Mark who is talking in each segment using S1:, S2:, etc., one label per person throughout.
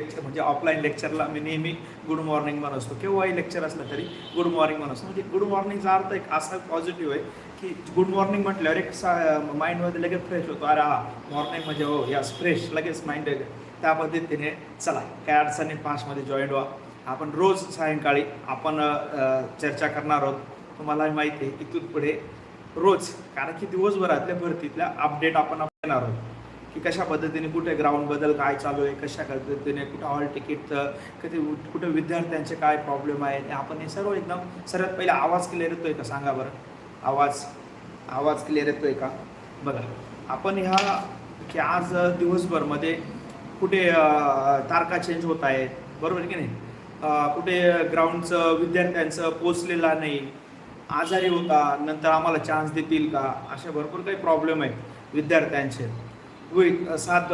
S1: Lecture म्हणजे offline लेक्चरला मी नेहमी good morning म्हणत असतो केव्हाही लेक्चर असलं तरी गुड मॉर्निंग म्हणत असतो. म्हणजे गुड मॉर्निंगचा अर्थ एक असा पॉझिटिव्ह आहे की गुड मॉर्निंग म्हटल्यावर एक सा माइंडमध्ये लगेच फ्रेश होतो. अरे हा मॉर्निंग म्हणजे हो यास फ्रेश लगेच माइंड त्या पद्धतीने चला काय अडचणी पाचमध्ये जॉईन व्हा. आपण रोज सायंकाळी आपण चर्चा करणार आहोत. तुम्हाला माहिती आहे इथून पुढे रोज कारण की दिवसभरातल्या भरतीतल्या अपडेट आपण देणार आहोत. की कशा पद्धतीने कुठे ग्राउंड बदल काय चालू आहे कशा पद्धतीने कुठं हॉल तिकीट कधी कुठे विद्यार्थ्यांचे काय प्रॉब्लेम आहेत आपण हे सर्व एकदम सर्वात पहिले आवाज क्लिअर येतोय का? सांगा बरं. आवाज आवाज क्लिअर येतोय का? बघा आपण ह्या की आज दिवसभरमध्ये कुठे तारखा चेंज होत आहेत बरोबर आहे की नाही? कुठे ग्राउंडचं विद्यार्थ्यांचं पोचलेला नाही आजारी होता नंतर आम्हाला चान्स देतील का? अशा भरपूर काही प्रॉब्लेम आहेत विद्यार्थ्यांचे. होईल सात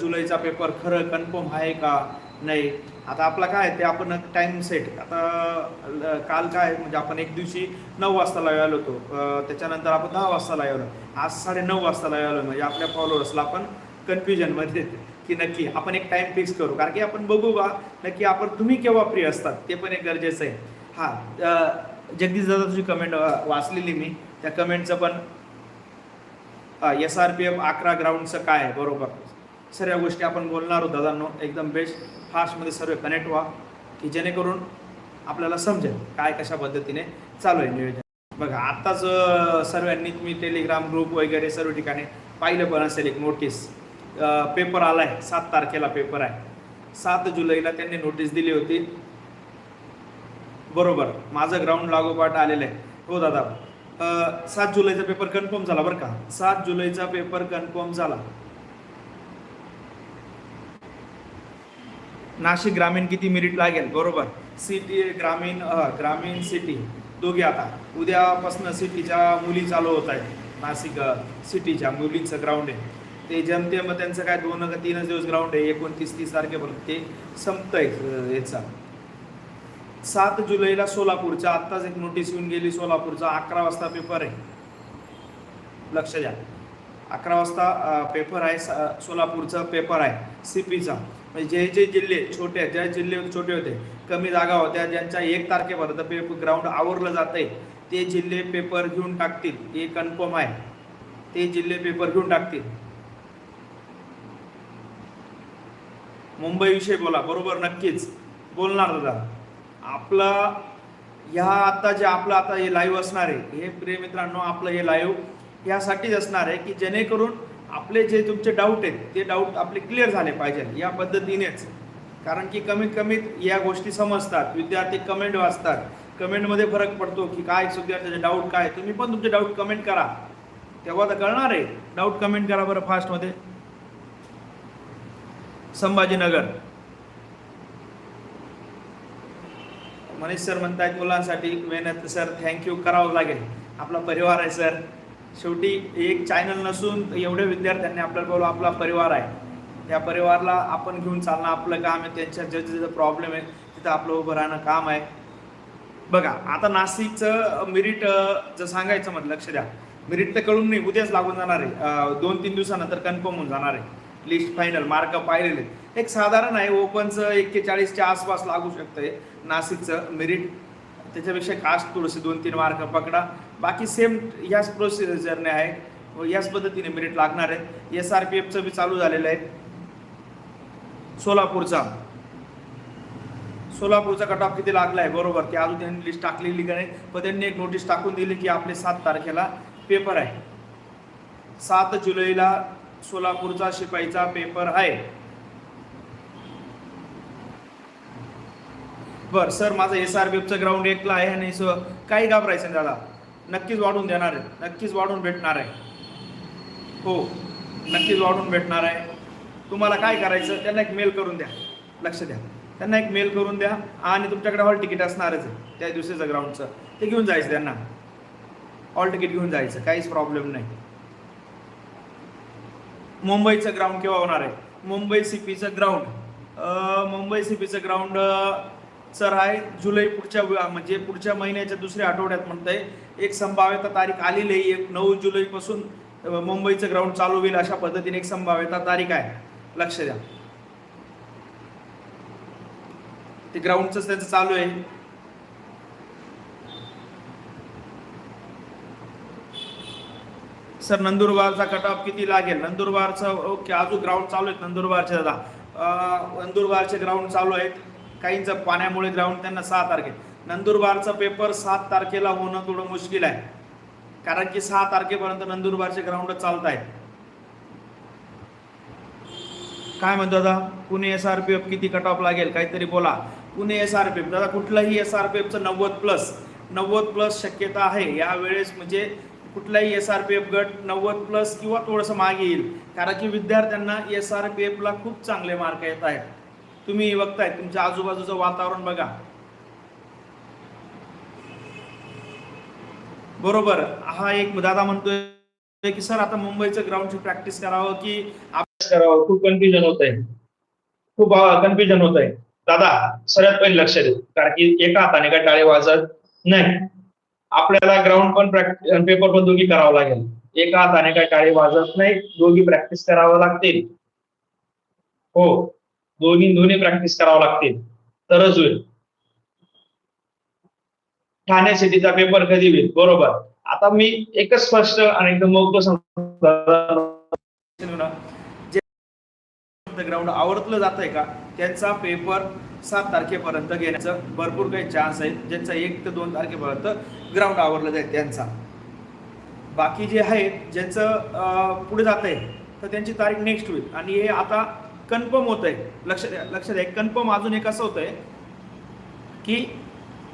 S1: जुलैचा पेपर खरं कन्फर्म आहे का नाही? आता आपला काय आहे ते आपण टाईम सेट आता काल काय म्हणजे आपण एक दिवशी नऊ वाजता लावायला होतो. त्याच्यानंतर आपण दहा वाजता लावलं आज साडे नऊ वाजता लावलं म्हणजे आपल्या फॉलोअर्सला आपण कन्फ्युजनमध्ये येते की नक्की आपण एक टाईम फिक्स करू. कारण की आपण बघू बा नक्की आपण तुम्ही केव्हा फ्री असतात ते पण एक गरजेचं आहे. हां जगदीश दादा तुझी कमेंट वाचलेली मी. त्या कमेंटचं पण एस आर पी एफ अकरा ग्राउंडचं काय आहे? बरोबर. सर्व गोष्टी आपण बोलणार आहोत दादांनो. एकदम बेस्ट फास्टमध्ये सर्व कनेक्ट व्हा की जेणेकरून आपल्याला समजेल काय कशा पद्धतीने चालू आहे नियोजन. बघा आत्ताच सर्वांनी मी टेलिग्राम ग्रुप वगैरे सर्व ठिकाणी पाहिलं पण असेल एक नोटीस पेपर आलाय. सात तारखेला पेपर आहे. सात जुलैला त्यांनी नोटीस दिली होती. बरोबर. माझं ग्राउंड लागोपाठ आलेलं आहे. हो दादा. सात जुलैचा पेपर कन्फर्म झाला बरं का? सात जुलैचा पेपर कन्फर्म झाला. नाशिक ग्रामीण किती मिनिट लागेल? बरोबर. सिटी ग्रामीण ग्रामीण सिटी. दोघे आता. उद्यापासून सिटीच्या मुली चालू होत आहेत. नाशिक सिटीच्या मुलींचं ग्राउंड आहे. ते जनते मग त्यांचं काय दोन का तीनच दिवस ग्राउंड आहे. एकोणतीस तीस तारखेपर्यंत ते संपतंय आहे याचा. सात जुलैला सोलापूरचा आत्ताच एक नोटीस येऊन गेली सोलापूरचा अकरा वाजता पेपर आहे. लक्ष द्या. अकरा वाजता पेपर आहे स- सोलापूरचा पेपर आहे सी पीचा म्हणजे जे जे जिल्हे छोटे ज्या जिल्हे छोटे होते कमी जागा होत्या ज्यांच्या एक तारखेपर्यंत पेपर ग्राउंड आवरलं जात आहे ते जिल्हे पेपर घेऊन टाकतील. हे कन्फर्म आहे. ते जिल्हे पेपर घेऊन टाकतील. मुंबईविषयी बोला. बरोबर नक्कीच. बोलणार दादा. आपला ह्या आता जे आपलं आता हे लाईव्ह असणार आहे हे प्रिय मित्रांनो आपलं हे लाईव्ह यासाठीच असणार आहे की जेणेकरून आपले जे तुमचे डाऊट आहेत ते डाऊट आपले क्लिअर झाले पाहिजेत या पद्धतीनेच. कारण की कमीत कमीत या गोष्टी समजतात विद्यार्थी कमेंट वाचतात कमेंटमध्ये फरक पडतो की काय विद्यार्थ्याचे डाऊट काय तुम्ही पण तुमचे डाऊट कमेंट करा. तेव्हा तर कळणार आहे डाऊट कमेंट करा बरं फास्टमध्ये संभाजीनगर. मनीष सर म्हणतायत मुलांसाठी मेहनत. सर थँक्यू करावं लागेल. आपला परिवार आहे सर. शेवटी एक चॅनल नसून एवढ्या विद्यार्थ्यांनी आपल्याला बोलू आपला परिवार आहे. त्या परिवाराला आपण घेऊन चालणं आपलं काम आहे. त्यांच्या जे जिथं प्रॉब्लेम आहे तिथं आपलं उभं राहणं काम आहे. बघा आता नाशिकचं मिरिट जर सांगायचं म्हटलं लक्ष द्या. मिरिट तर कळून नाही उद्याच लागून जाणार आहे. दोन तीन दिवसानंतर कन्फर्म होऊन जाणार आहे. लिस्ट फायनल मार्क पाहिलेले आहेत. एक साधारण आहे ओपनचं एक्केचाळीसच्या आसपास लागू शकतंय. नाशिकचं मेरिट त्याच्यापेक्षा कास्ट थोडंसं दोन तीन मार्क पकडा. बाकी सेम याच प्रोसिजरने आहे. व याच पद्धतीने मेरिट लागणार आहे. एस आर पी एफचं बी चालू झालेलं आहे. सोलापूरचा. सोलापूरचा कट ऑफ किती लागला आहे बरोबर की अजून त्यांनी लिस्ट टाकलेली का नाही? पण त्यांनी एक नोटीस टाकून दिली की आपले सात तारखेला पेपर आहे. सात जुलैला सोलापूरचा शिपाईचा पेपर आहे. बर सर माझं एस आर बीफचं ग्राउंड एकला आहे आणि स- काही घाबरायचं नाही दादा. नक्कीच वाढून देणार आहे. नक्कीच वाढून भेटणार आहे. हो नक्कीच वाढून भेटणार आहे. तुम्हाला काय करायचं त्यांना एक मेल करून द्या. लक्ष द्या. त्यांना एक मेल करून द्या आणि तुमच्याकडे हॉल तिकीट असणारच आहे. त्या दिवशीचं ग्राउंडचं ते घेऊन जायचं त्यांना. हॉल तिकीट घेऊन जायचं. काहीच प्रॉब्लेम नाही. मुंबईचं ग्राउंड केव्हा होणार आहे? मुंबई सिपीचं ग्राउंड मुंबई सीपीचं ग्राउंड सर आहे जुलै पुढच्या म्हणजे पुढच्या महिन्याच्या दुसऱ्या आठवड्यात म्हणतंय. एक संभाव्यता तारीख आलेली आहे. एक नऊ जुलैपासून मुंबईचं ग्राउंड चालू होईल अशा पद्धतीने एक संभाव्यता तारीख आहे. लक्ष द्या. ते ग्राउंडचं त्यांचं चालू आहे. सर नंदुरबारचा कट ऑफ किती लागेल? नंदुरबारचं ओके अजून ग्राउंड चालू आहेत नंदुरबारचे दादा. नंदुरबारचे ग्राउंड चालू आहेत. काहींचं पाण्यामुळे ग्राउंड त्यांना सहा तारखे नंदुरबारचा पेपर सात तारखेला होणं थोडं मुश्किल आहे. कारण की सहा तारखेपर्यंत नंदुरबारचे ग्राउंड चालत आहेत. काय म्हणतो दादा? Pune S R P F किती कट ऑफ लागेल? काहीतरी बोला. Pune S R P F दादा कुठलाही एस आर पी एफचं नव्वद प्लस नव्वद प्लस शक्यता आहे. यावेळेस म्हणजे कुठलाही एस आर पी एफ गट नव्वद प्लस किंवा थोडंसं मागे येईल. कारण की विद्यार्थ्यांना एस आर पी एफला खूप चांगले मार्क येत आहेत. तुम्ही बघताय तुमच्या आजूबाजूचं वातावरण बघा. बरोबर हा एक दादा म्हणतोय की सर आता मुंबईचं ग्राउंडची प्रॅक्टिस करावं की अभ्यास करावं? खूप कन्फ्युजन होत आहे खूप कन्फ्युजन होत आहे दादा सगळ्यात पहिले लक्ष देऊ. कारण की एका हाताने काय टाळे वाजत नाही आपल्याला ग्राउंड पण प्रॅक्टिस पेपर पण दोघी करावं लागेल. एका हाताने काय टाळी वाजत नाही दोघी प्रॅक्टिस करावं लागतील. हो दोन्ही दोन्ही प्रॅक्टिस करावं लागतील. तरच होईल. ठाणे सिटीचा पेपर कधी होईल? बरोबर. आता मी एकच स्पष्ट आणि एकदम मोकळ सांगतो. ग्राउंड आवडतलं जात आहे का? त्यांचा पेपर सात तारखेपर्यंत घेण्याचं भरपूर काही चान्स आहेत. ज्यांचा एक ते दोन तारखेपर्यंत ग्राउंड आवरलं जाईल त्यांचा. बाकी जे आहेत ज्यांचं पुढे जात आहे तर त्यांची तारीख नेक्स्ट होईल. आणि हे आता कन्फर्म होत आहे लक्ष द्या लक्ष द्या. कन्फर्म अजून एक असं होत आहे की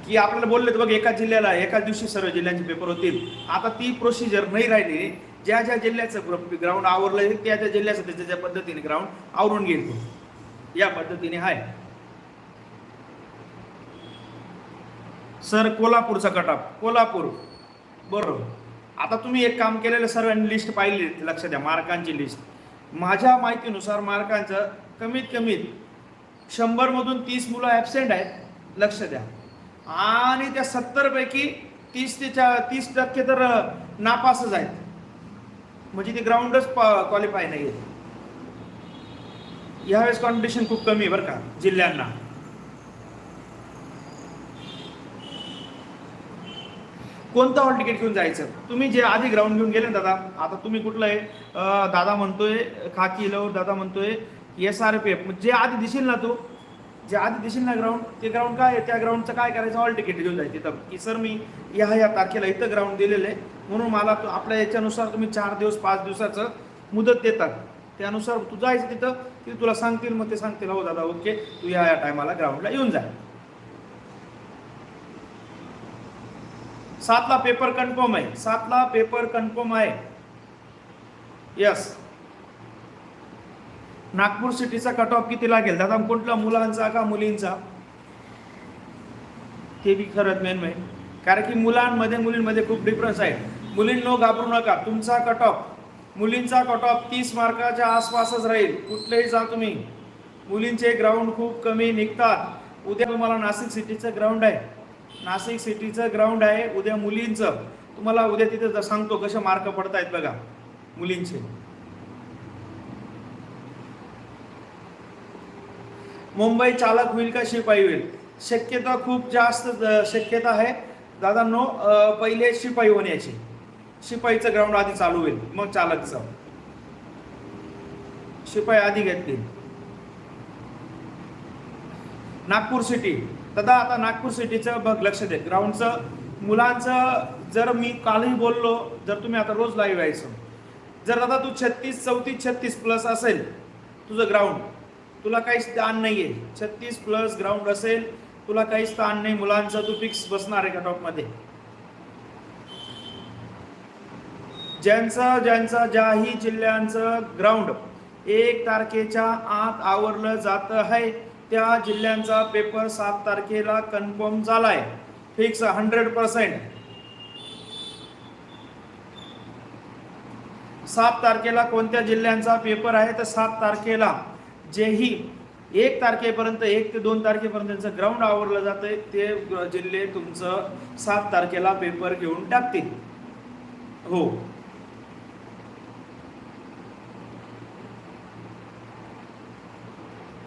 S1: की आपल्याला बोलले तर बघ एका जिल्ह्याला एकाच दिवशी सर्व जिल्ह्यांचे पेपर होतील. आता ती प्रोसिजर नाही राहिली. ज्या ज्या जिल्ह्याचं ग्राउंड आवरलं त्या त्या जिल्ह्याचं त्याच्या ज्या पद्धतीने ग्राउंड आवरून घेईल या पद्धतीने आहे. सर कोल्हापूरचा कटाप. कोल्हापूर. बरोबर आता तुम्ही एक काम केलेलं सर्वांनी लिस्ट पाहिली. लक्ष द्या मार्कांची लिस्ट माझ्या माहितीनुसार मार्कांचं कमीत कमीत शंभरमधून तीस मुलं ॲबसेंट आहेत. लक्ष द्या. आणि त्या सत्तरपैकी तीस ते चा तीस टक्के तर नापासच आहेत. म्हणजे ते ग्राउंडच क्वालिफाय नाही आहेत यावेळेस कॉम्पिटिशन खूप कमी आहे बरं का जिल्ह्यांना. कोणतं हॉल तिकीट घेऊन जायचं? तुम्ही जे आधी ग्राउंड घेऊन गेले ना दादा आता तुम्ही कुठलं आहे दादा म्हणतोय खाकी लव दादा म्हणतोय एस आर पी एफ जे आधी दिसेल ना तो जे आधी दिसेल ना ग्राउंड ते ग्राउंड काय आहे? त्या ग्राउंडचं काय करायचं? हॉल तिकीट घेऊन जायचं तिथं की सर मी ह्या या तारखेला इथं ग्राउंड दिलेलं आहे. म्हणून मला तो आपल्या याच्यानुसार तुम्ही चार दिवस पाच दिवसाचं मुदत देतात. त्यानुसार तू जायचं तिथं ते तुला सांगतील मग ते सांगतील हो दादा ओके. तू या या टायमाला ग्राउंडला येऊन जा. सातला पेपर कन्फर्म आहे. सातला पेपर कन्फर्म आहे. यस नागपूर सिटीचा कट ऑफ किती लागेल? दादा कुठला? मुलांचा का मुलींचा? हे बी खरंच मेन मेन कारण की मुलांमध्ये मुलींमध्ये खूप डिफरन्स आहे. मुलींनो घाबरू नका. तुमचा कट ऑफ मुलींचा कट ऑफ तीस मार्काच्या आसपासच राहील. कुठलेही जा तुम्ही. मुलींचे ग्राउंड खूप कमी निघतात. उद्या तुम्हाला नाशिक सिटीचं ग्राउंड आहे. नाशिक सिटीचं ग्राउंड आहे उद्या मुलींचं. तुम्हाला उद्या तिथे सांगतो कसे मार्क पडतायत बघा मुलींचे. मुंबई चालक होईल का शिपाई होईल? शक्यता खूप जास्त शक्यता आहे. दादा नो पहिले शिपाई होण्याची. शिपाईचं ग्राउंड आधी चालू होईल मग चालकचं. शिपाई आधी घेतली. नागपूर सिटी. दादा आता नागपूर सिटीचं बघ लक्ष दे. ग्राउंडचं मुलांचं जर मी कालही बोललो जर तुम्ही आता रोज लाईव्ह यायचं जर दादा तू छत्तीस चौतीस छत्तीस प्लस असेल तुझं ग्राउंड तुला काहीच ताण नाही आहे छत्तीस प्लस ग्राउंड असेल तुला काहीच ताण नाही. मुलांचं तू फिक्स बसणार आहे कटऑफमध्ये ज्यांचं ज्यांचं ज्याही जिल्ह्यांचं ग्राउंड एक तारखेच्या आत आवरलं जात आहे. त्या जिल्ह्यांचा पेपर सात तारखेला कन्फर्म झालाय. फिक्स हंड्रेड पर्सेंट सात तारखेला कोणत्या जिल्ह्यांचा पेपर आहे? तर सात तारखेला जेही एक तारखेपर्यंत एक ते दोन तारखेपर्यंतचं ग्राउंड आवरलं जातं ते जिल्हे तुमचं सात तारखेला पेपर घेऊन टाकतील. हो.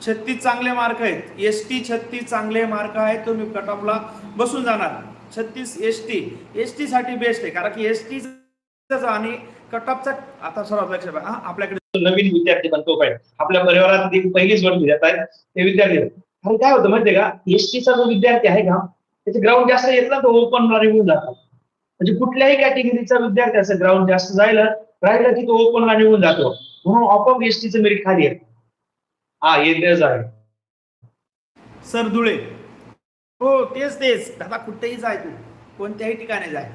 S1: छत्तीस चांगले मार्क आहेत. एस टी छत्तीस चांगले मार्क आहेत. तुम्ही कट ऑफला बसून जाणार. छत्तीस एस टी एस टी साठी बेस्ट आहे. कारण की एस टी आणि कट ऑफचा आता सर्वात लक्षात हा आपल्याकडे
S2: नवीन विद्यार्थी बनतो काय आपल्या परिवारात पहिलीच वर्ष जात आहे. ते विद्यार्थी आणि काय होतं माहितीये का? एसटीचा जो विद्यार्थी आहे का त्याचे ग्राउंड जास्त येत ना तो ओपन निघून जातात म्हणजे कुठल्याही कॅटेगरीचा विद्यार्थी असं ग्राउंड जास्त जायला राहिला की तो ओपनला निघून जातो. म्हणून ऑपअप एसटीचं मेरिट खाली आहे हा येतेच आहे.
S1: सर धुळे. हो तेच तेच. दादा कुठेही जाय तू. कोणत्याही ठिकाणी जाय.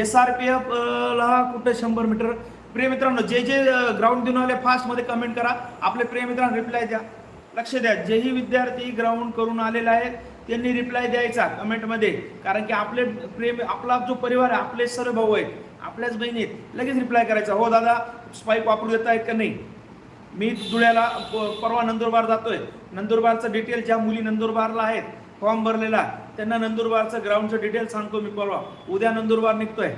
S1: एस आर पी एफ ला कुठे शंभर मीटर? प्रिय मित्रांनो जे जे ग्राउंड देऊन आले फास्टमध्ये कमेंट करा. आपले प्रिय मित्रांनो रिप्लाय द्या. लक्ष द्या. जेही विद्यार्थी ग्राउंड करून आलेले आहेत त्यांनी रिप्लाय द्यायचा कमेंटमध्ये. कारण की आपले प्रेम आपला जो परिवार आहे आपले सर्व भाऊ आहेत आपल्याच बहिणी आहेत लगेच रिप्लाय करायचा हो दादा स्पाईक वापरू देत आहेत का नाही? मी धुळ्याला प- परवा नंदुरबार जातोय. नंदुरबारचं डिटेल ज्या मुली नंदुरबारला आहेत फॉर्म भरलेला त्यांना नंदुरबारचं ग्राउंडचं डिटेल सांगतो मी परवा. उद्या नंदुरबार निघतोय.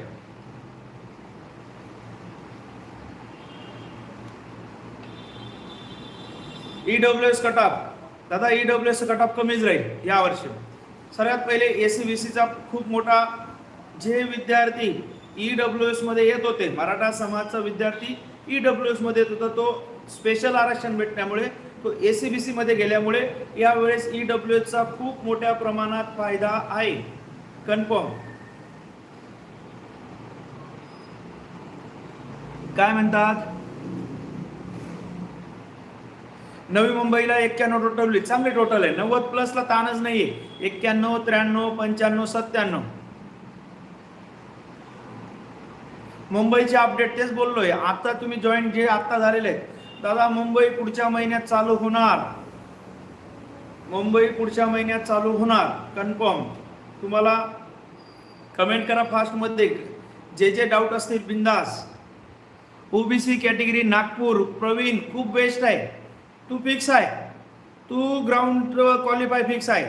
S1: E W S cut off दादा E W S cut off कमीच राहील या वर्षी. सर्वात पहिले सी बी सीचा खूप मोठा जे विद्यार्थी ईडब्ल्यू एसमध्ये येत होते. मराठा समाजचा विद्यार्थी ईडब्ल्यू एसमध्ये येत होता. तो स्पेशल आरक्षण भेटण्यामुळे तो ए सी बी सी मध्ये गेल्यामुळे यावेळेस ईडब्ल्यू एसचा खूप मोठ्या प्रमाणात फायदा आहे. कन्फर्म काय म्हणतात? नवी मुंबईला एक्क्याण्णव टोटल चांगले टोटल आहे. नव्वद प्लसला ताणच नाहीये. एक्क्याण्णव त्र्याण्णव पंच्याण्णव सत्त्याण्णव. मुंबईचे अपडेट तेच बोललोय. आता तुम्ही जॉईन जे आता झालेले आहेत. दादा मुंबई पुढच्या महिन्यात चालू होणार. मुंबई पुढच्या महिन्यात चालू होणार. कन्फर्म तुम्हाला कमेंट करा फास्टमध्ये जे जे डाऊट असतील बिंदास. ओबीसी कॅटेगरी नागपूर प्रवीण खूप बेस्ट आहे. तू फिक्स आहे. तू ग्राउंड क्वालिफाय फिक्स आहे.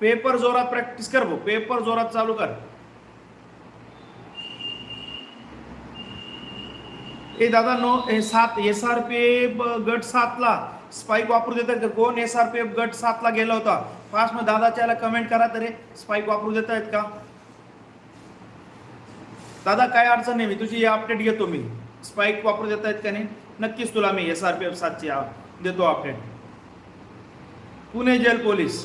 S1: पेपर जोरात प्रॅक्टिस कर भो पेपर जोरात चालू कर. ए दादा नो हे सात एस आर पी एफ गट सातला स्पाईक वापरू देतात का? कोण? एस आर पी एफ गट सातला गेला होता. फास्ट मग दादाच्या याला कमेंट करा तरी स्पाईक वापरू देत आहेत का? दादा काय अडचण नाही मी तुझी अपडेट घेतो मी. स्पाईक वापरू देत आहेत का नाही? नक्कीच तुला मी एस आर पी एफ सातची देतो अपडेट पुणे जेल पोलीस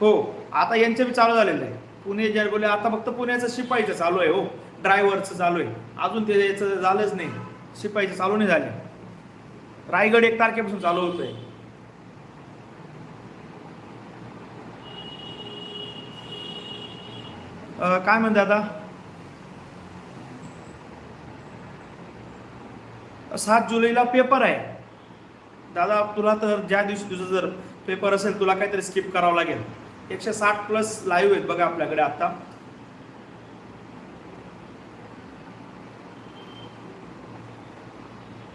S1: हो आता यांचे बी चालू झालेलं. आहे पुणे जेल पोलीस आता फक्त पुण्याचं शिपाईचं चालू आहे हो. ड्रायव्हरचं चालू आहे. अजून ते याचं झालंच नाही. शिपाईचं चालू नाही झाले. रायगड एक तारखेपासून चालू होतोय. काय म्हणते आता? सात जुलैला पेपर आहे. दादा तुला तर ज्या दिवशी तुझं जर पेपर असेल तुला काहीतरी स्किप करावं लागेल. एकशे साठ प्लस लाईव्ह आहेत बघा आपल्याकडे आता.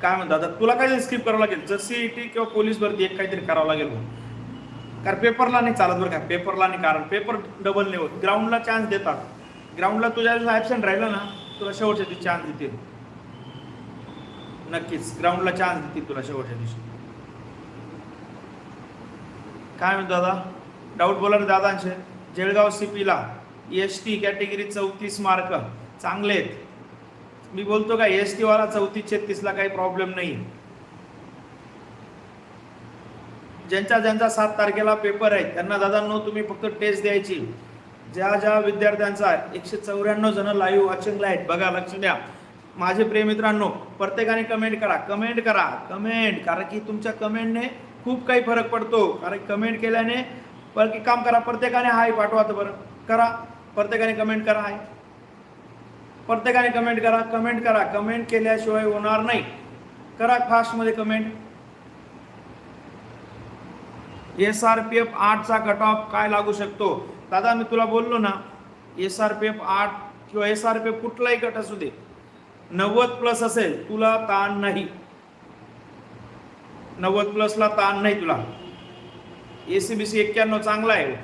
S1: काय म्हणतात दादा तुला काहीतरी स्किप करावं लागेल? जर टी किंवा पोलीस भरती एक काहीतरी करावं लागेल कारण पेपरला नाही चालत बरं का पेपरला नाही कारण पेपर डबल नाही होत. ग्राउंडला चान्स देतात. ग्राउंडला तुझ्या ॲबसेंट राहिलं ना तुला शेवटच्या दिवशी चान्स देतील. नक्कीच ग्राउंडला चान्स देतील तुला शेवटच्या दिवशी. काय म्हणतो दादा? डाऊट बोला ना दादांचे. जळगाव सीपीला एस टी कॅटेगरी चौतीस मार्क चांगले आहेत. मी बोलतो का एस टी वाला चौतीस छत्तीसला काही प्रॉब्लेम नाही. ज्यांच्या ज्यांचा सात तारखेला पेपर आहे त्यांना दादांनो तुम्ही फक्त टेस्ट द्यायची. ज्या ज्या विद्यार्थ्यांचा एकशे चौऱ्याण्णव जण लाईव्ह वॉचिंगला आहेत. बघा लक्ष द्या. माझे प्रिय मित्रांनो प्रत्येकाने कमेंट करा. कमेंट करा. कमेंट कारण की तुमच्या कमेंटने खूप काही फरक पडतो. कारण कमेंट केल्याने पर काम करा. प्रत्येकाने हाय पाठवा तर बरं. करा. प्रत्येकाने कमेंट करा. हाय प्रत्येकाने कमेंट करा कमेंट करा. कमेंट केल्याशिवाय होणार नाही. करा फास्टमध्ये comment S R P F आठचा कट ऑफ काय लागू शकतो? दादा मी तुला बोललो ना एस आर पी एफ आठ किंवा एस आर पी एफ कुठलाही गट असू दे नव्वद प्लस असेल तुला ताण नाही. नव्वद प्लसला ताण नाही तुला. ए सी बी सी एक्क्याण्णव चांगला आहे.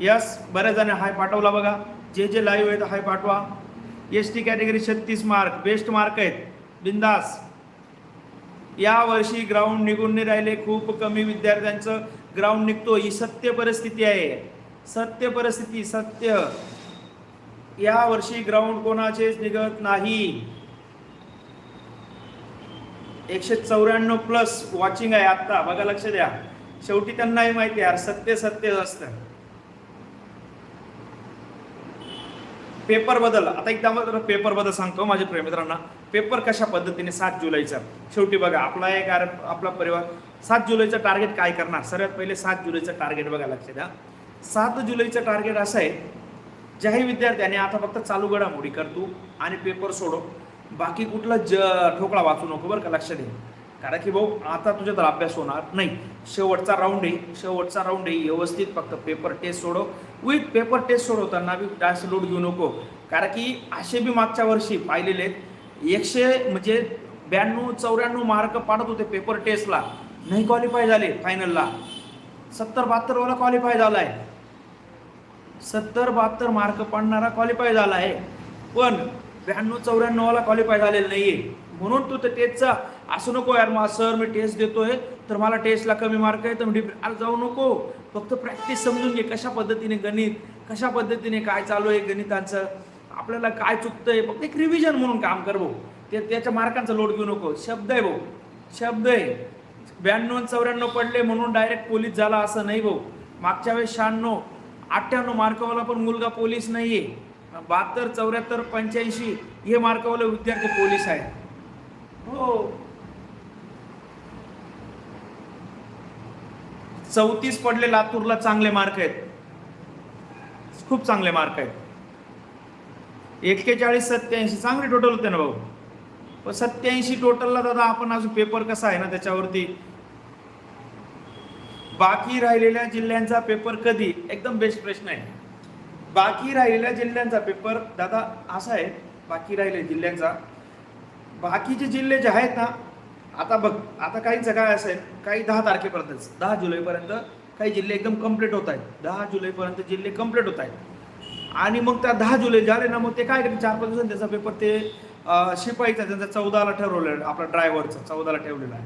S1: यस बऱ्याच जण हाय पाठवला बघा. जे जे लाईव्ह आहेत हाय पाठवा. एस टी कॅटेगरी छत्तीस मार्क बेस्ट मार्क आहेत. बिंदास. या वर्षी ग्राउंड निघून नाही राहिले. खूप कमी विद्यार्थ्यांचं ग्राउंड निघतो. ही सत्य परिस्थिती आहे. सत्य परिस्थिती सत्य. या वर्षी ग्राउंड कोणाचेच निघत नाही? एकशे चौऱ्याण्णव प्लस वॉचिंग आहे आता बघा लक्ष द्या. शेवटी त्यांनाही माहिती आहे. यार सत्य सत्य असतं. पेपर बदल. आता एकदा मला पेपर बदल सांगतो माझ्या प्रेमित्रांना. पेपर कशा पद्धतीने सात जुलैचा? शेवटी बघा आपला एक अरे आपला परिवार सात जुलैचं टार्गेट काय करणार? सर्वात पहिले सात जुलैचं टार्गेट बघा लक्ष द्या सात जुलैचं टार्गेट असं आहे ज्याही विद्यार्थ्याने आता फक्त चालू घडामोडी करतो आणि पेपर सोडो बाकी कुठला ज ठोकळा वाचू नको बरं का लक्ष द्या कारण की भाऊ आता तुझ्या तर अभ्यास होणार नाही. शेवटचा राऊंड आहे. शेवटचा राऊंड आहे. व्यवस्थित फक्त पेपर टेस्ट सोडव. विथ पेपर टेस्ट सोडवताना बी जास्त लोड घेऊ नको. कारण की असे बी मागच्या वर्षी पाहिलेले आहेत. एकशे म्हणजे ब्याण्णव चौऱ्याण्णव मार्क पाडत होते पेपर टेस्टला नाही क्वालिफाय झाले फायनलला सत्तर बहात्तरवाला क्वालिफाय झाला आहे सत्तर बहात्तर मार्क पाडणारा क्वालिफाय झाला आहे पण ब्याण्णव चौऱ्याण्णवला क्वालिफाय झालेलं आहे म्हणून तू तर टेस्टचा असं नको यार मग सर मी टेस्ट देतोय तर मला टेस्टला कमी मार्क आहे तर मी डिप्रे- अरे जाऊ नको. फक्त प्रॅक्टिस समजून घे कशा पद्धतीने गणित कशा पद्धतीने काय चालू आहे गणितांचं आपल्याला काय चुकतंय फक्त एक रिव्हिजन म्हणून काम कर भाऊ. ते त्याच्या मार्कांचा लोड घेऊ नको. शब्द आहे भाऊ. शब्द आहे. ब्याण्णव चौऱ्याण्णव पडले म्हणून डायरेक्ट पोलीस झाला असं नाही भाऊ. मागच्या वेळेस शहाण्णव अठ्ठ्याण्णव मार्कवाला पण मुलगा पोलीस नाही आहे बहात्तर चौऱ्याहत्तर पंच्याऐंशी हे मार्कवाले विद्यार्थी पोलीस आहे हो. चौतीस पडले लातूरला चांगले मार्क आहेत. खूप चांगले मार्क आहेत. एक्केचाळीस सत्याऐंशी चांगले टोटल होते ना भाऊ. पण सत्याऐंशी टोटलला दादा आपण अजून पेपर कसा आहे ना त्याच्यावरती? बाकी राहिलेल्या जिल्ह्यांचा पेपर कधी? एकदम बेस्ट प्रश्न आहे. बाकी राहिलेल्या जिल्ह्यांचा पेपर दादा असा आहे बाकी राहिले जिल्ह्यांचा. बाकीचे जिल्हे जे आहेत ना आता बघ आता काहींचं काय असं आहे काही दहा तारखेपर्यंतच दहा जुलैपर्यंत काही जिल्हे एकदम कंप्लीट होत आहेत. दहा जुलैपर्यंत जिल्हे कंप्लीट होत आहेत. आणि मग त्या दहा जुलै झाले ना मग ते काय करते चार पाच दिवसांनी त्याचा पेपर ते शिपाईचा त्यांचा चौदाला ठरवलेला आपला ड्रायव्हरचा चौदाला ठेवलेला आहे.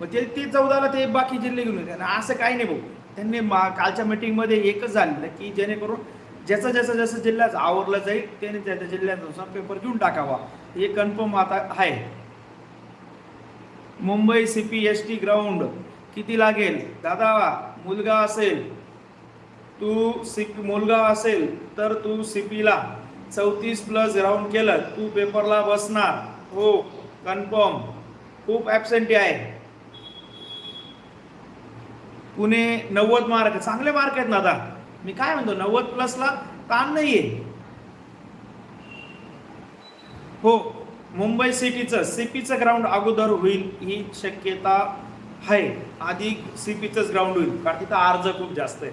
S1: मग ते ते चौदाला ते बाकी जिल्हे घेऊन येते आणि असं काही नाही भाऊ. त्यांनी मा कालच्या मीटिंगमध्ये एकच झालेलं की जेणेकरून ज्याचा ज्याचा जसं जिल्ह्यात आवरलं जाईल त्याने त्या त्या जिल्ह्यानुसार पेपर घेऊन टाकावा. हे कन्फर्म आता आहे. Mumbai C P S T ground किती लागेल? दादा मुलगा असेल तू सी मुलगा असेल तर तू सी पीला चौतीस प्लस राऊंड केलं तू पेपरला बसणार. हो कन्फर्म खूप ॲबसेंटी आहे. पुणे नव्वद मार्क चांगले मार्क आहेत ना आता मी काय म्हणतो नव्वद प्लसला ताण आहे हो. मुंबई सिटीचं सीपीचं ग्राउंड अगोदर होईल ही शक्यता आहे. आधी सीपीचंच ग्राउंड होईल कारण तिथं अर्ज खूप जास्त आहे.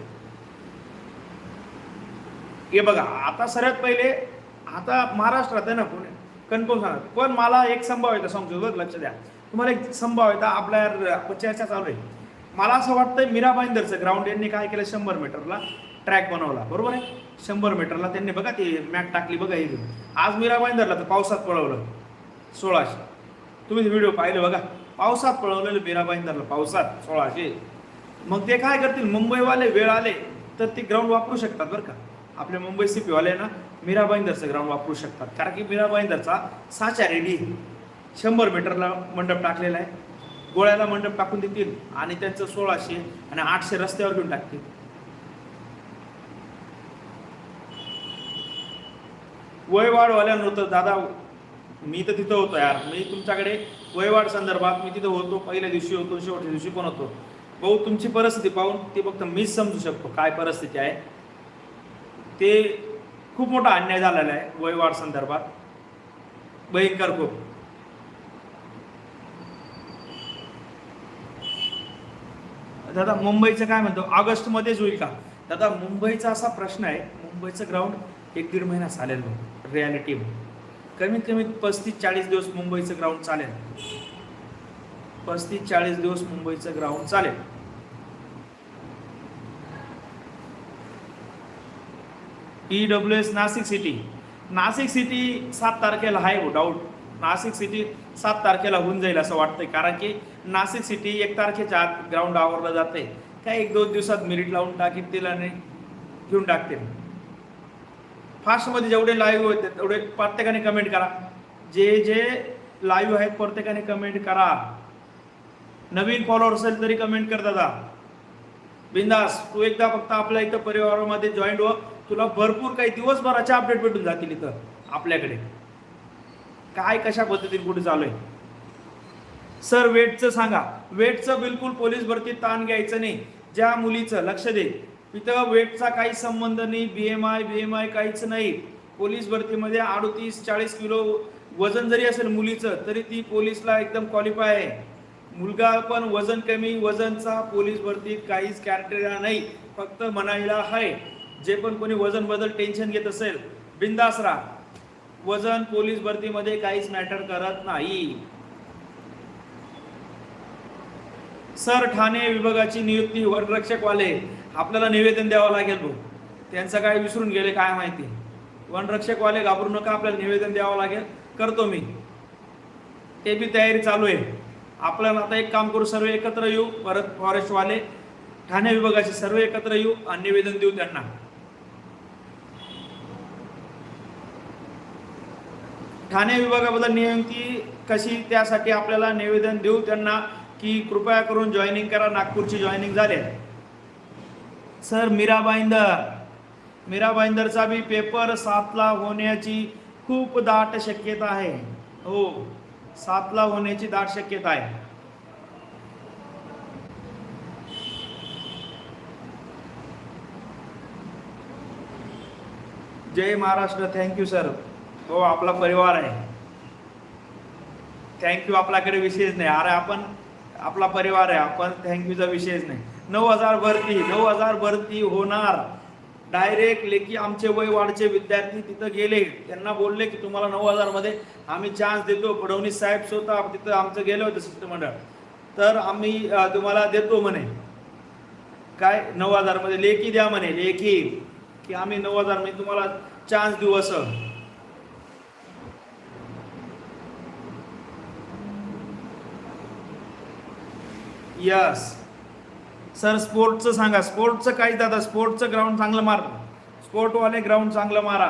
S1: हे बघा आता सर्वात पहिले आता महाराष्ट्रात आहे ना पुणे कन्फर्म सांगा. पण मला एक संभाव्यता सांगतो बघ लक्ष द्या. तुम्हाला एक संभाव्यता आपल्या चर्चा चालू आहे. मला असं वाटतं मीरा भाईंदरचं ग्राउंड यांनी काय केलं शंभर मीटरला? ट्रॅक बनवला. बरोबर आहे? शंभर मीटरला त्यांनी बघा ती मॅट टाकली बघा हे. आज मीरा भाईंदरला तर पावसात पळवलं. सोळाशे. तुम्ही व्हिडिओ पाहिले बघा. पावसात पळवलेलं मीरा धरलं पावसात सोळाशे. मग ते काय करतील? मुंबईवाले वेळ आले तर ते ग्राउंड वापरू शकतात बरं का. आपले मुंबई सिपीवाले ना मीरा भाईंदरचं ग्राउंड वापरू शकतात. कारण की मीरा भाईंदरचा साचा रेडी शंभर मीटरला मंडप टाकलेला आहे. गोळ्याला मंडप टाकून देतील आणि त्यांचं सोळाशे आणि आठशे रस्त्यावर घेऊन टाकतील. वय वाढवाल्यानंतर दादा मी तर तिथं होतो यार. मी तुमच्याकडे वयवाढ संदर्भात मी तिथं होतो. पहिल्या दिवशी होतो शेवटच्या दिवशी पण होतो. भाऊ तुमची परिस्थिती पाहून ती फक्त मीच समजू शकतो काय परिस्थिती आहे. ते खूप मोठा अन्याय झालेला आहे वयवाढ संदर्भात. भयंकर खूप. दादा मुंबईचं काय म्हणतो? ऑगस्टमध्येच होईल का? दादा मुंबईचा असा प्रश्न आहे. मुंबईचं ग्राउंड एक दीड महिना चालेल रियालिटी कमीत कमी पस्तीस चाळीस दिवस मुंबईचं ग्राउंड चालेल. पस्तीस चाळीस दिवस मुंबईचं ग्राउंड चालेल. E W S Nashik city Nashik city सात तारखेला आहे हो डाऊट नाशिक सिटी सात तारखेला होऊन जाईल असं वाटतंय कारण की नाशिक सिटी एक तारखेच्या आत ग्राउंड आवरलं जाते काय एक दोन दिवसात मिरिट लावून टाकीतील आणि घेऊन टाकतील. फास्टमध्ये जेवढे लाईव्ह होते तेवढे प्रत्येकाने कमेंट करा. जे जे लाईव्ह आहेत प्रत्येकाने कमेंट करा. नवीन फॉलोअर असेल तरी कमेंट कर दादा. बिंदास तू एकदा फक्त आपल्या इथं परिवारामध्ये जॉईन हो. तुला भरपूर काही दिवसभराचे अपडेट भेटून जातील इथं आपल्याकडे. काय कशा पद्धतीने कुठे चालू आहे? सर वेटचं सांगा. वेटचं बिलकुल पोलीस भरतीत ताण घ्यायचं नाही. ज्या मुलीचं लक्ष दे. इथं वेटचा काही संबंध नाही B M I B M I काहीच नाही. पोलीस भरतीमध्ये अडतीस चाळीस किलो वजन जरी असेल मुलीचं तरी ती पोलीसला एकदम क्वालिफाय आहे. मुलगा पण वजन कमी वजनचा पोलीस भरतीत काहीच कॅरेक्टेरिया नाही. फक्त म्हणायला आहे जे पण कोणी वजन बदल टेन्शन घेत असेल बिंदास राहा. वजन पोलीस भरतीमध्ये काहीच मॅटर करत नाही. सर ठाणे विभागाची नियुक्ती वनरक्षकवाले. आपल्याला निवेदन द्यावं लागेल भाऊ. त्यांचं काय विसरून गेले काय माहिती? वनरक्षकवाले घाबरू नका आपल्याला निवेदन द्यावं लागेल. करतो मी. ते बी तयारी चालू आहे. आपल्याला आता एक काम करू सर्व एकत्र येऊ परत फॉरेस्टवाले ठाणे विभागाचे सर्व एकत्र येऊ आणि निवेदन देऊ त्यांना. ठाणे विभागाबद्दल नियुक्ती कशी त्यासाठी आपल्याला निवेदन देऊ त्यांना की कृपया करून जॉईनिंग करा नागपूरची जॉईनिंग झाली आहे. सर मीरा बाईंदर. मीरा बाईंदरचा बी पेपर सातला होण्याची खूप दाट शक्यता आहे. हो सातला होण्याची दाट शक्यता आहे. जय महाराष्ट्र. थँक्यू सर हो आपला परिवार आहे. थँक्यू आपल्याकडे विशेष नाही. अरे आपण आपला परिवार आहे. आपण थँक्यूचा विषयच नाही. नऊ हजार भरती नऊ हजार भरती होणार. डायरेक्ट लेखी आमचे वय वाढचे विद्यार्थी तिथं गेले. त्यांना बोलले की तुम्हाला नऊ हजारमध्ये आम्ही चान्स देतो. फडणवीस साहेब स्वतः तिथं आमचं गेलं होतं शिष्टमंडळ. तर आम्ही तुम्हाला देतो म्हणे. काय? नऊ हजारमध्ये लेखी द्या म्हणे. लेखी. की आम्ही नऊ हजारमध्ये तुम्हाला चान्स देऊ असं. यस सर स्पोर्टचं सांगा. स्पोर्टचं काय दादा? स्पोर्टचं ग्राउंड चांगलं मार. स्पोर्टवाले ग्राउंड चांगलं मारा.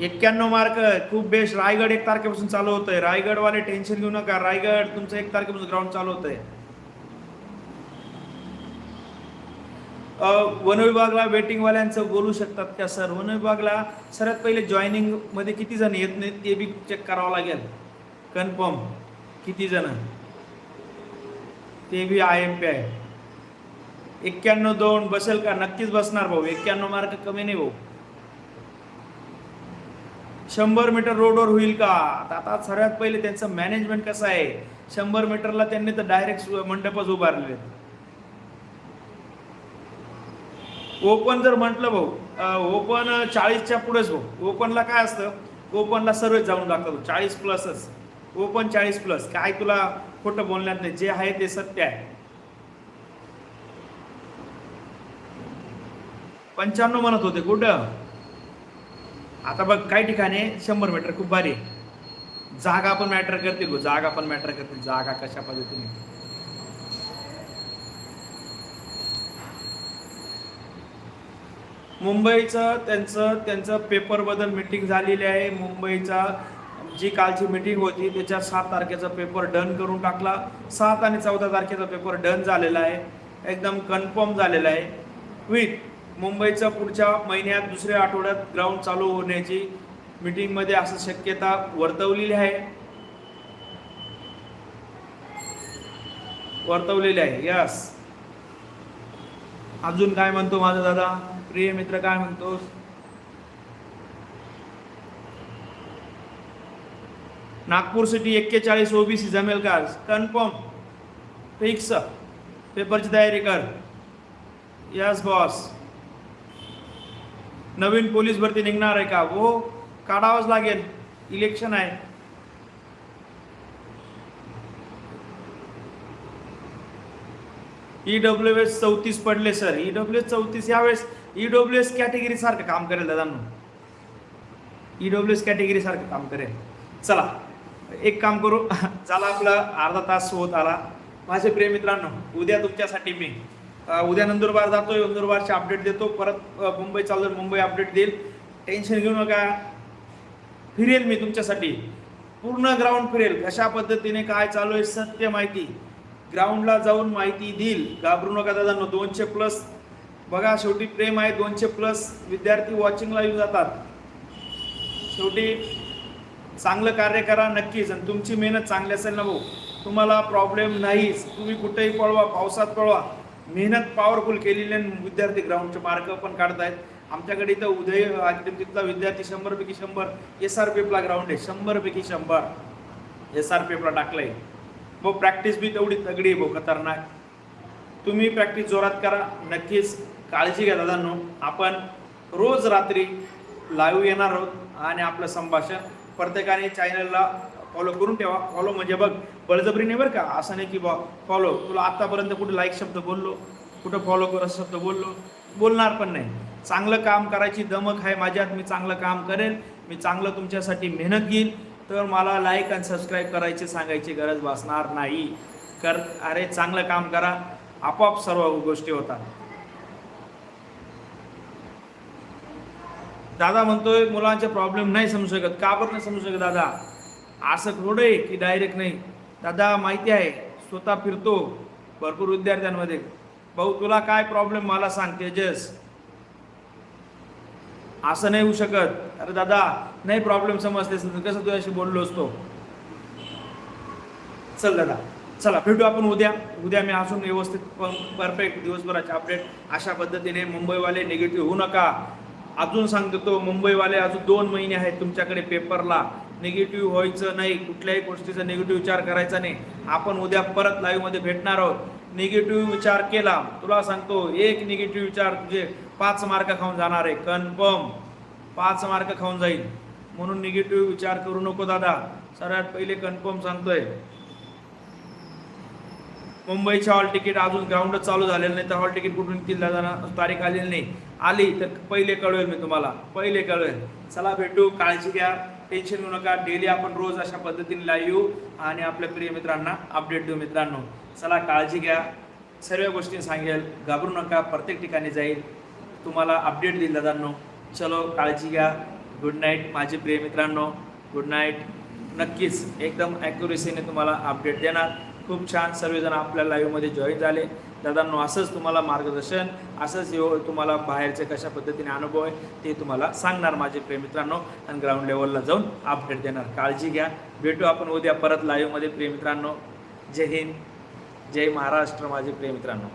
S1: एक्क्याण्णव मार्क खूप बेस्ट. रायगड एक तारखेपासून चालू होतंय. रायगडवाले टेन्शन घेऊ नका. रायगड तुमचं एक तारखेपासून ग्राउंड चालू होतंय. वनविभागला वेटिंगवाल्यांचं बोलू शकतात का सर? वनविभागला सर्वात पहिले जॉईनिंगमध्ये किती जण येत नाहीत ते बी चेक करावं लागेल. कन्फर्म किती जण? ते बी आय एम पी आहे. एक्क्याण्णव दोन बसेल का? नक्कीच बसणार भाऊ. एक्क्याण्णव मार्क कमी नाही भाऊ. शंभर मीटर रोडवर होईल का? आता सर्वात पहिले त्यांचं मॅनेजमेंट कसं आहे? शंभर मीटरला त्यांनी तर डायरेक्ट मंडपच उभारले ओपन जर म्हटलं भाऊ ओपन चाळीसच्या पुढेच भाऊ. ओपनला काय असतं? ओपनला सर्वच जाऊन लागतात चाळीस प्लसच. ओपन चाळीस प्लस काय तुला खोटं बोलण्यात नाही. जे आहे ते सत्य आहे. पंच्याण्णव म्हणत होते. कुठं? आता बघ काही ठिकाणी शंभर मीटर खूप भारी जागा पण मॅटर करते गो. जागा पण मॅटर करते. जागा कशा पद्धतीने? मुंबईचं त्यांचं त्यांचं पेपरबद्दल मिटिंग झालेली आहे. मुंबईचा जी कालची मीटिंग होती त्याच्यात सात तारखेचा पेपर डन करून टाकला. सात आणि चौदा तारखेचा पेपर डन झालेला आहे. एकदम कन्फर्म झालेला आहे. विथ मुंबईचं पुढच्या महिन्यात दुसऱ्या आठवड्यात ग्राउंड चालू होण्याची मिटिंगमध्ये असं शक्यता वर्तवलेली आहे. वर्तवलेली आहे. यस अजून काय म्हणतो माझा दादा? प्रिय मित्र काय म्हणतोस? नागपूर सिटी एक्केचाळीस ओबीसी जमेल का कन्फर्म. फिक्स. पेपरची तयारी कर. यस बॉस नवीन पोलीस भरती निघणार आहे का? हो काढावंच लागेल. इलेक्शन आहे. ई डब्ल्यू एस चौतीस पडले सर ई डब्ल्यू एस चौतीस यावेळेस ईडब्ल्यू एस कॅटेगरी सारखं काम करेल दादांनो. ईडब्ल्यू एस कॅटेगरी सारखं काम करेल. चला. एक काम करू. चला आपला अर्धा तास होत आला. माझे प्रिय मित्रांनो उद्या तुमच्यासाठी मी उद्या नंदुरबार जातोय. नंदुरबारचे अपडेट देतो. परत मुंबई चालू मुंबई अपडेट देईल. टेन्शन घेऊ नका. फिरेल मी तुमच्यासाठी. पूर्ण ग्राउंड फिरेल. कशा पद्धतीने काय चालू आहे सत्य माहिती. ग्राउंडला जाऊन माहिती देईल. घाबरू नका दादा दोनशे प्लस बघा शेवटी प्रेम आहे. दोनशे प्लस विद्यार्थी वॉचिंगला येऊन जातात. शेवटी चांगलं कार्य करा नक्कीच. आणि तुमची मेहनत चांगली असेल ना भाऊ. तुम्हाला प्रॉब्लेम नाहीच. तुम्ही कुठेही पळवा पावसात पळवा. मेहनत पॉवरफुल केलेली आहे. विद्यार्थी ग्राउंडचे मार्क पण काढतायत. आमच्याकडे इथं उदय तिथला विद्यार्थी शंभरपैकी शंभर. एस आर पी एफला ग्राउंड आहे. शंभरपैकी शंभर. एस आर पी एफला टाकलंय. भाऊ प्रॅक्टिस बी तेवढी तगडी आहे भाऊ खतरनाक. तुम्ही प्रॅक्टिस जोरात करा. नक्कीच काळजी घ्या दादांनो. आपण रोज रात्री लाईव्ह येणार आहोत. आणि आपलं संभाषण प्रत्येकाने चॅनलला फॉलो करून ठेवा. फॉलो म्हणजे बघ बळजबरी बरं का. असं नाही की बा फॉलो तुला आत्तापर्यंत कुठे लाईक शब्द बोललो कुठं फॉलो कर असं शब्द बोललो बोलणार पण नाही. चांगलं काम करायची दमक आहे माझ्यात. मी चांगलं काम करेन मी चांगलं तुमच्यासाठी मेहनत घेईन तर मला लाईक आणि सबस्क्राईब करायची सांगायची गरज भासणार नाही. कर अरे चांगलं काम करा. आपोआप सर्व गोष्टी होतात. दादा म्हणतोय मुलांचे प्रॉब्लेम नाही समजू शकत. का बरं नाही समजू शकत दादा? असं थोडं आहे की डायरेक्ट नाही. दादा माहिती आहे स्वतः फिरतो भरपूर विद्यार्थ्यांमध्ये. भाऊ तुला काय प्रॉब्लेम मला सांग तेजस. असं नाही होऊ शकत. अरे दादा नाही प्रॉब्लेम समजते कसं तुझ्याशी बोललो असतो? चल दादा चला भेटू आपण उद्या. उद्या मी असून व्यवस्थित परफेक्ट दिवसभराचे अपडेट अशा पद्धतीने मुंबईवाले निगेटिव्ह होऊ नका. अजून सांगतो तो मुंबईवाले अजून दोन महिने आहेत तुमच्याकडे पेपरला. निगेटिव्ह व्हायचं नाही कुठल्याही गोष्टीचा निगेटिव्ह विचार करायचा नाही. आपण उद्या परत लाईव्हमध्ये भेटणार आहोत. निगेटिव्ह विचार केला तुला सांगतो एक निगेटिव्ह विचार तुझे पाच मार्क खाऊन जाणार आहे. कन्फर्म पाच मार्क खाऊन जाईल. म्हणून निगेटिव्ह विचार करू नको दादा. सर्वात पहिले कन्फर्म सांगतोय. मुंबईच्या हॉल तिकीट अजून ग्राउंडच चालू झालेलं नाही तर हॉल तिकीट कुठून येतील जाणार तारीख आलेली नाही. आली तर पहिले कळवेल मी तुम्हाला पहिले कळवेल. चला भेटू काळजी घ्या टेन्शन घेऊ नका. डेली आपण रोज अशा पद्धतीने लाईव्ह येऊ आणि आपल्या प्रिय मित्रांना अपडेट देऊ मित्रांनो. चला काळजी घ्या. सर्व गोष्टी सांगेल घाबरू नका प्रत्येक ठिकाणी जाईल. तुम्हाला अपडेट देईल दादांनो. चलो काळजी घ्या. गुड नाईट माझे प्रिय मित्रांनो. गुड नाईट नक्कीच एकदम ॲक्युरेसीने तुम्हाला अपडेट देणार. खूप छान सर्वजण आपल्या लाईव्हमध्ये जॉईन झाले. दादांनो असंच तुम्हाला मार्गदर्शन असंच येऊ तुम्हाला बाहेरचे कशा पद्धतीने अनुभव आहे ते तुम्हाला सांगणार माझे प्रेमित्रांनो आणि ग्राउंड लेवलला जाऊन अपडेट देणार. काळजी घ्या. भेटू आपण उद्या परत लाईव्हमध्ये प्रेमित्रांनो जय हिंद. जय महाराष्ट्र माझे प्रेमित्रांनो